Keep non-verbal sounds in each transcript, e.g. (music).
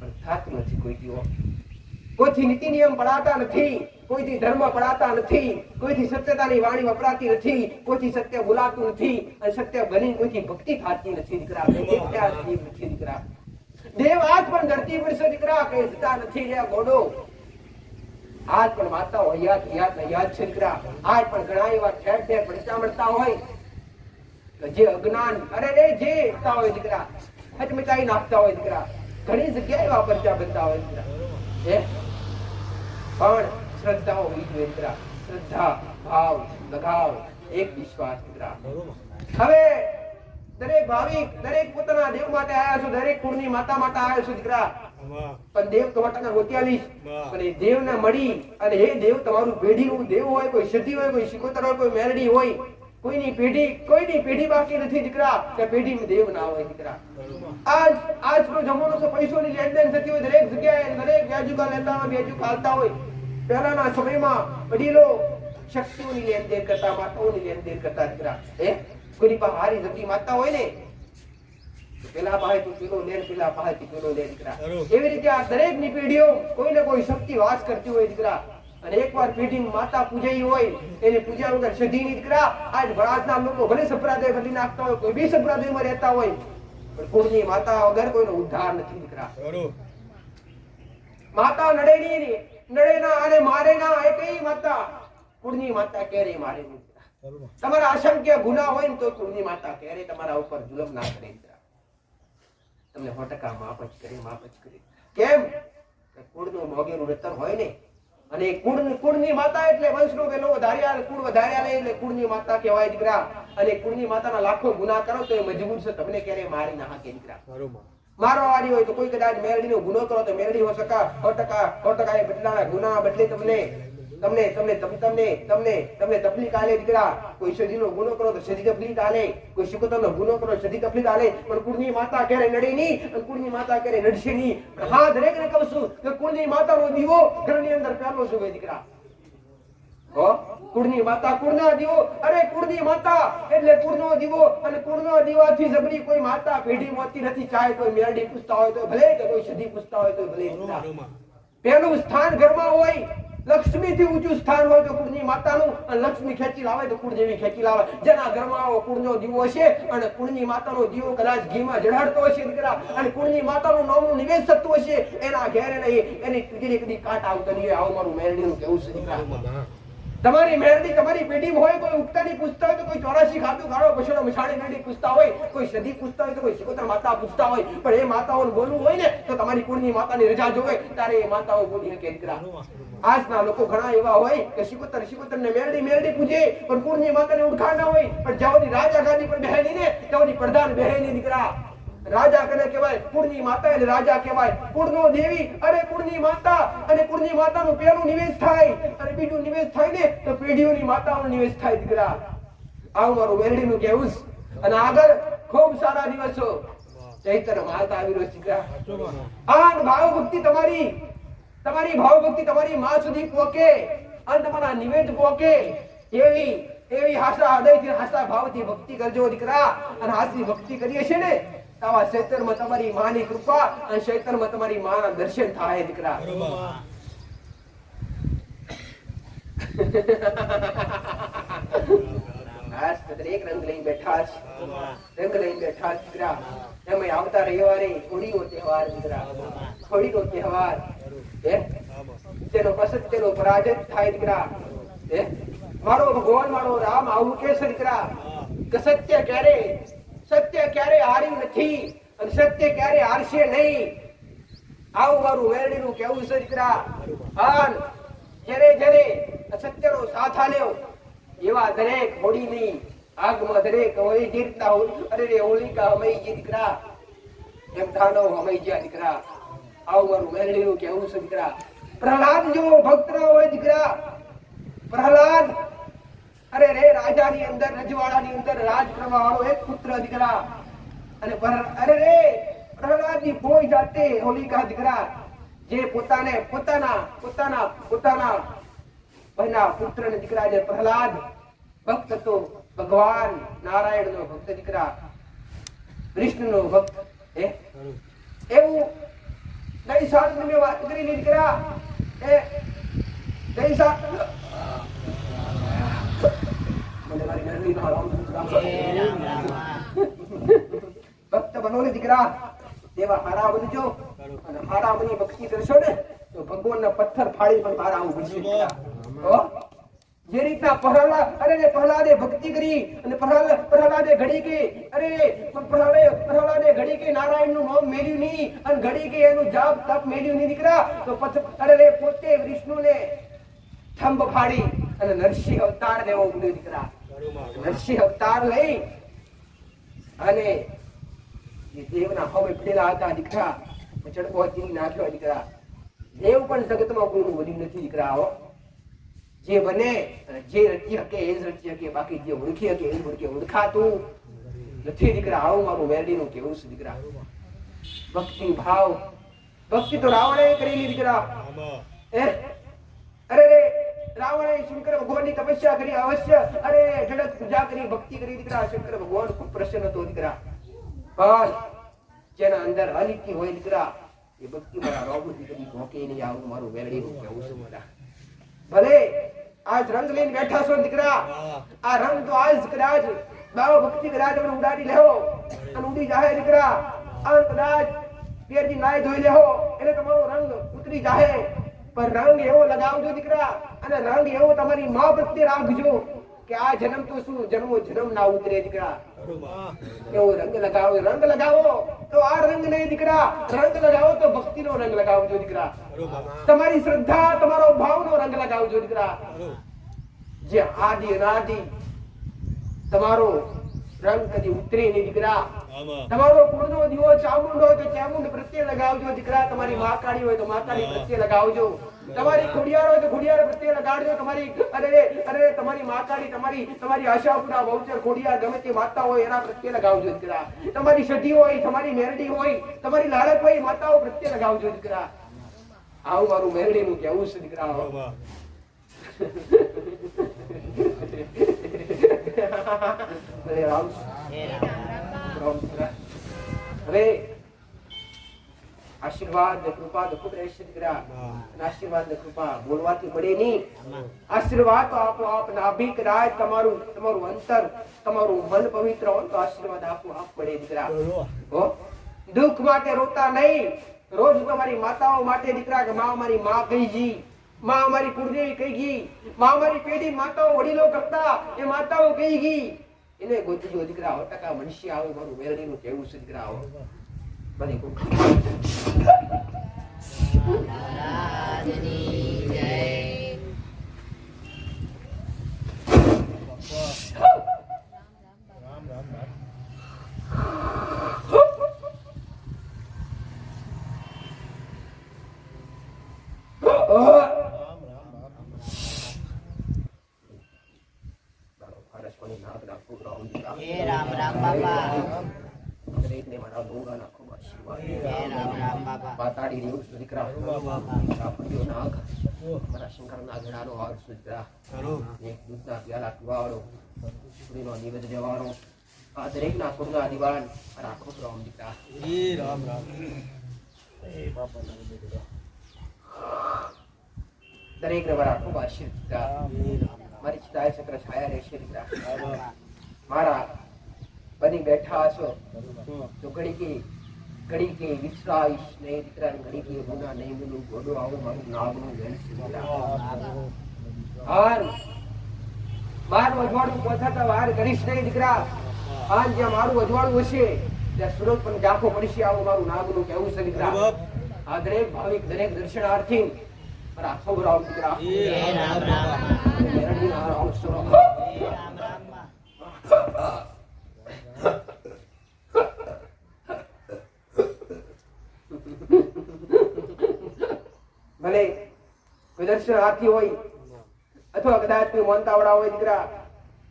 પણ થાતું નથી કોઈ દીવો. કોઈથી નીતિ નિયમ પડાતા નથી, કોઈથી ધર્મ પડાતા નથી, કોઈથી સત્યતાની વાણી વપરાતી નથી, કોઈથી સત્ય બોલાતું નથી, અને સત્ય બની કોઈથી ભક્તિ થતી નથી દીકરા. નથી દીકરા. દેવ આજ પણ ધરતી પર દીકરા, કઈ નથી રે ગોડો. આજ પણ માતાઓ યાદ યાદ યાદ છે દીકરા. આજ પણ ઘણા એવા ઠેર ઠેર પડતા મળતા હોય જે અજ્ઞાન અરે રે જે હોય દીકરા. હચમચાઈ નાખતા હોય દીકરા. ઘણી જગ્યાએ એવા પરચા બનતા દીકરા હે? પણ શ્રદ્ધા હોવી દીકરા શ્રદ્ધા ભાવ લગાવ એક વિશ્વાસ દીકરા હવે દરેક ભાવિક દરેક પોતાના દેવ માટે આવ્યા છો દરેક કુળની માતા માટે આવ્યા છો દીકરા. પણ દેવ તો ટકા ગોત્યાલી પણ એ દેવને મળી અને એ દેવ તમારું પેઢી દેવ હોય કોઈ સિદ્ધિ હોય કોઈ શિકોતર હોય કોઈ મેરડી હોય કોઈની પેઢી કોઈની પેઢી બાકી નથી દીકરા કે પેઢીમાં દેવ ના હોય દીકરા. આજ આજનો જમાનો તો પૈસોની લેનદેન થતી હોય દરેક જગ્યાએ દરેક વ્યાજુકા લેતા હોય વ્યાજુ કાલતા હોય. પહેલાના સમયમાં વડીલો શક્તિઓની લેનદેન કરતા માતાઓની લેનદેન કરતા દીકરા. હે? કોઈની પાસે હારી જતી માતા હોય ને પેલા પાસે તું પેલો લે ને પેલા પાસે પેલો લે દીકરા. એવી રીતે આ દરેકની પેઢીઓ કોઈ ને કોઈ શક્તિ વાસ કરતી હોય દીકરા. અને એકવાર પેઢી માતા પૂજાઈ હોય એને પૂજા વગર સધી ની દીકરા. આજ ભરાતના લોકો ભલે સંપ્રદાય બદલી નાખતા હોય કોઈ બી સંપ્રદાયમાં રહેતા હોય પણ કુળની માતા વગર કોઈનો ઉદ્ધાર નથી દીકરા. માતા નડે નહીં નડે ના અને મારે ના એ કઈ માતા? કુળની માતા ક્યારે મારે નહીં તમારા અસંખ્ય ગુના હોય ને તો કુળની માતા ક્યારે તમારા ઉપર જુલમ ના કરે. તમને સો ટકા માફ જ કરે માફ જ કરે. કેમ? કે કુળનું મોગેનું રતન હોય ને અને કુળ કુળની માતા એટલે વંશનો પેલો વધાર્યા કુળ વધાર્યા એટલે કુળની માતા કહેવાય દીકરા. અને કુળની માતાના લાખો ગુના કરો તો એ મજબૂર છે તમને ક્યારે મારી ના હાકે દીકરા. મારવાવાળી હોય તો કોઈ કદાચ મેરડીનો ગુનો કરો તો મેરડી હો સકા સો ટકા સો ટકા એ બદલાના ગુના બદલે તમને તમને તમને તમને તમને તમને તકલીફ આલે દીકરા. કોઈ સદીનો ગુનો કરો તો શરીર તકલીફ આલે. કોઈ શિકોતરનો ગુનો કરો શરીર તકલીફ આલે. પણ કુળની માતા ક્યારે નડે નહીં? અને કુળની માતા ક્યારે નડશે નહીં? હા દરેકને કહું છું કે કુળની માતાનો દીવો ઘરની અંદર પ્યાલો હોય દીકરા. હો? કુળની માતા કુળના દીવો. અરે કુળની માતા એટલે કુળનો દીવો. અને કુળનો દીવાથી જબરી કોઈ માતા પેઢી મોતી નથી. ચાહે કોઈ મેરડી પૂછતા હોય તો ભલે કે કોઈ સદી પૂછતા હોય તો ભલે. પહેલું સ્થાન ઘરમાં હોય. લક્ષ્મી થી ઊંચું સ્થાન હોય તો કુળની માતાનું, અને લક્ષ્મી ખેંચી લાવે તો કુળ જેવી ખેંચી લાવે. જેના ઘરમાં કુળનો દીવો છે, અને કુળની માતાનો દીવો કદાચ ઘીમાં જડાડતો હશે દીકરા, અને કુળની માતાનું નામનું નિવેશ થતું હશે એના ઘેર નહીં, એની કદી કદી કાટ આવતો નહીં આવું મારું મેરડીનું કેવું છે દીકરા. તમારી મેરડી તમારી પેઢીમાં હોય, કોઈ ઉગતાની પૂછતા હોય તો કોઈ ચોરાશી ખાતું ખાડો પછડો મછાડી મેરડી પૂછતા હોય, કોઈ સદી પૂછતા હોય તો કોઈ શિકોતર માતા પૂછતા હોય. પણ એ માતાઓને બોલવું હોય ને, તો તમારી કુળની માતાની રજા જોવે, ત્યારે એ માતાઓ બોલી શકે દીકરા આજના લોકો ઘણા એવા હોય કે શિકોતર શિકોતર ને મેરડી મેરડી પૂજે, પણ કુળની માતાને ઓળખાણ ના હોય, પણ સુધી રાજા ગાદી પર બેહે ને તેઓની પ્રધાન બેહે દીકરા રાજા કને કહેવાય? કુળની માતા એટલે રાજા કહેવાય. કુળનો દેવી અને કુળની માતા. અને કુળની માતાનું પહેલું નિવેશ થાય. અને બીજું નિવેશ થાય ને તો પેઢીઓની માતાઓનો નિવેશ થાય દીકરા. આવું મારું વેરડીનું કહેવું. અને આગળ ખૂબ સારા દિવસો. ચૈતર માતા આવી રહ્યો દીકરા. આ ભાવ તમારી તમારી ભાવ ભક્તિ તમારી માં સુધી પોકે અને તમારા નિવેદ પોકે એવી એવી હાસા હૃદયથી હાસા ભાવથી ભક્તિ કરજો દીકરા. અને હાસી ભક્તિ કરીએ છીએ ને આવા ચૈતરમાં તમારી માની કૃપા અને ચૈતરમાં તમારી માના દર્શન થાય દીકરા. હોળીનો તહેવાર હોળીનો તહેવાર. તેનો અસત્યનો પરાજય થાય દીકરા. મારો ભગવાન, મારો રામ આવું કે દીકરા. સત્ય ક્યારે સત્ય ક્યારે હાર્યું નથી અને સત્ય ક્યારે હારશે નહીં? આવું મારું વેરડીનું કેવું છે દીકરા. હાન જ્યારે જ્યારે સત્યનો સાથ આલ્યો, એવા દરેક હોળીની આગમાં દરેક હોળી જીતતા અરે રે, હોલિકા હમાઈ જી દીકરા. એમ થાનો હમાઈ ગયા દીકરા. આવું મારું મેરડીનું કેવું છે દીકરા. પ્રહલાદ જેવો ભક્ત હોય દીકરા. પ્રહલાદ અરે રે રાજાની અંદર, રજવાડાની અંદર રાજ કરવા વાળો એક પુત્ર દીકરા. અને અરે રે, પ્રહલાદની કોઈ જાતે હોલિકા દીકરા, જે પોતાને પોતાના પોતાના પોતાના ભાઈના પુત્ર ને દીકરા જે પ્રહલાદ, ભક્ત તો ભગવાન નારાયણ નો ભક્ત દીકરા કૃષ્ણ નો ભક્ત એવું ગઈ સાત મેં વાત કરી દીકરા એ ગઈ સાલ મને મારી મેરડીનો આરામ ભક્ત બનો ને દીકરા તેવા હારા બનજો અને હારા બની ભક્તિ કરશો ને તો ભગવાનના પથ્થર ફાડી પણ બહાર આવું પડશે? જે રીતના પ્રહલાદ અરે પ્રહલાદે ભક્તિ કરી અને પ્રહલાદ પ્રહલાદે ઘડી કે અરે પ્રહલાદે પ્રહલાદે ઘડી કે નારાયણનું નામ મેળ્યું નહીં અને ઘડી કે એનું જાપ તપ મેળ્યું નહીં દીકરા તો અરે પોતે વિષ્ણુને થંભ ફાડી અને નરસિંહ અવતાર દેવો દીકરા નરસિંહ અવતાર લઈ અને જે દેવના હવે પડેલા હતા દીકરા ચડકો હતી નાખ્યો દીકરા. દેવ પણ જગતમાં કોઈનું વધ્યું નથી દીકરા આવો જે બને અને જે રચી શકે એ જ રચી શકે બાકી જે ઓળખી શકે એ ઓળખે. ઓળખાતું નથી દીકરા આવું મારું મેરડીનું કેવું છે દીકરા. ભક્તિ ભાવ ભક્તિ તો રાવણે કરેલી દીકરા. એ રાવણે શંકર ભગવાનની તપસ્યા કરી, અવશ્ય. અરે જડત પૂજા કરી, ભક્તિ કરી, દીકરા. શંકર ભગવાન ખૂબ પ્રસન્ન હતો, દીકરા. પણ જેના અંદર અનિતિ હોય, દીકરા, એ ભક્તિ મારા રોગ દીકરી ભોકે નહીં આવું, મારું વેરડીનું કેવું છે બધા ભલે આજ રંગ લઈને બેઠા છો, દીકરા. આ રંગ તો આજ કદાચ બાવો ભક્તિ કદાચ તમે ઉડાડી લેવો અને ઉડી જાહે, દીકરા. અને કદાચ પેરથી નાય ધોઈ લેવો, એટલે તમારો રંગ ઉતરી જાહે. પણ રંગ એવો લગાવજો દીકરા, અને રંગ એવો તમારી મા પ્રત્યે રાખજો કે આ જન્મ તો શું? જન્મો જન્મ ના ઉતરે દીકરા. એવો રંગ લગાવો? રંગ લગાવો તો આ રંગ નહીં દીકરા. રંગ લગાવો તો ભક્તિનો રંગ લગાવજો દીકરા. તમારી શ્રદ્ધા, તમારો ભાવનો રંગ લગાવજો દીકરા. જે આદિ અનાદિ તમારો રંગ કદી ઉતરે નહીં દીકરા તમારો કુળનો દીવો ચામુંડ હોય તો ચામુંડ પ્રત્યે લગાવજો દીકરા તમારી મહાકાળી હોય તો મહાકાળી પ્રત્યે લગાવજો. તમારી ખોડિયાર હોય તો ખોડિયાર પ્રત્યે લગાડજો તમારી અરે અરે તમારી મહાકાળી તમારી તમારી આશાપુરા બહુચર ખોડિયાર ગમે તે માતા હોય એના પ્રત્યે લગાવજો દીકરા. તમારી સઢી હોય તમારી મેરડી હોય તમારી લાડક હોય માતાઓ પ્રત્યે લગાવજો દીકરા. આવું મારું મેરડીનું કેવું છે દીકરા (laughs) અરે રામ રામ. હવે આશીર્વાદ ને કૃપા તો ખૂબ રહેશે દીકરા આશીર્વાદ ને કૃપા બોલવાથી મળે નહીં આશીર્વાદ તો આપો આપ નાભી કદાચ તમારું તમારું અંતર તમારું મન પવિત્ર હોય તો આશીર્વાદ આપો આપ મળે દીકરા દુઃખ માટે રોતા નહીં રોજ તમારી માતાઓ માટે દીકરા કે મા મારી મા ગઈ માં અમારી કુળદેવી કહી ગઈ, માં અમારી પેઢી માતાઓ વડીલો કરતા એ માતાઓ કહી ગઈ. એને ગોતજો, દીકરા આવો, ટકા મનુષ્ય આવે, મારું મેરડીનું કેવું છે, દીકરા આવો. બધી કુળ ફારસવાની નાક નાખો રામ દીકરા. હે રામ રામ બાપા દરેકને મારા ડોંગા નાખો આશીર્વાદ હે રામ રામ બાપા પાતાળી રેવું છું દીકરા મારા ફળિયો નાગ મારા શંકરના ઘડાનો હાર છું દીકરા એક દૂધના પ્યાલા પીવાડો સુરીનો નિવેદ દેવાનો આ દરેકના કુળના દિવાન રાખો રામ દીકરા દરેકને મારા ખૂબ આશીર્વાદ દીકરા મારી ચિતાએ ચક્ર છાયા રહેશે દીકરા મારા બની બેઠા છો તો ઘડી કે ઘડી કે વિશ્વાસ નહીં દીકરા ઘડી કે ગુના નહીં બોલું ગોડો આવું મારું નાગનું વેણ દીકરા હાર મારું અજવાળું પહોંચાતા વાર કરીશ નહીં દીકરા. આજ જ્યાં મારું અજવાળું હશે ત્યાં સુરત પણ ઝાંખો પડશે આવું મારું નાગનું કેવું છે દીકરા. આ દરેક ભાવિક દરેક દર્શનાર્થી. મારા હાથો રામ દીકરા રામ. ભલે કોઈ દર્શનાર્થી હોય અથવા કદાચ કોઈ મોનતાવડા હોય દીકરા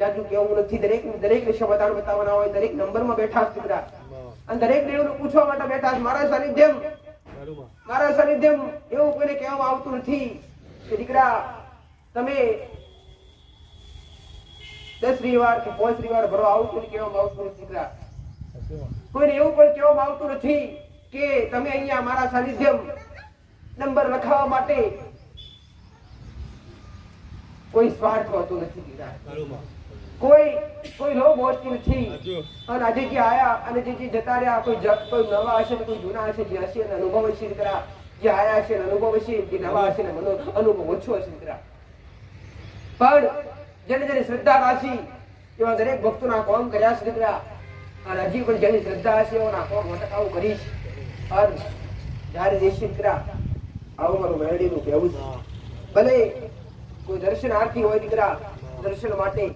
જાજુ કેવું નથી દરેક દરેક વિશે બતાડ બતાવવાના હોય દરેક નંબરમાં બેઠા દીકરા. અને દરેક એવું પૂછવા માટે બેઠા મારા સાનિધ્યમ. મારા સાનિધ્યમ. એવું કોઈને કહેવામાં આવતું નથી. કે દીકરા તમે દસ રવિવાર કે પાંચ રવિવાર ભરવા આવું કોઈને કહેવામાં આવતું નથી દીકરા. કોઈને એવું પણ કહેવામાં આવતું નથી કે તમે અહીંયા મારા સાનિધ્યમ નંબર લખાવવા માટે કોઈ સ્વાર્થ હોતો નથી દીધા. કોઈ કોઈ લોભ હોતી નથી. અને આજે જે આયા અને જે જે જતા રહ્યા કોઈ કોઈ નવા હશે ને કોઈ જૂના હશે જે હશે અને અનુભવ હશે દીકરા જે આયા હશે એને અનુભવ હશે જે નવા હશે ને મનો અનુભવ ઓછો હશે દીકરા. પણ જેને જેને શ્રદ્ધા રાશી એવા દરેક ભક્તોના કોમ કર્યા છે દીકરા. અને હજી પણ જેની શ્રદ્ધા હશે એઓના કોમ અટકાવું કરીશ અને જ્યારે દેશ દીકરા આવું મારું મેળવીનું કહેવું છે. ભલે કોઈ દર્શનાર્થી હોય દીકરા દર્શન માટે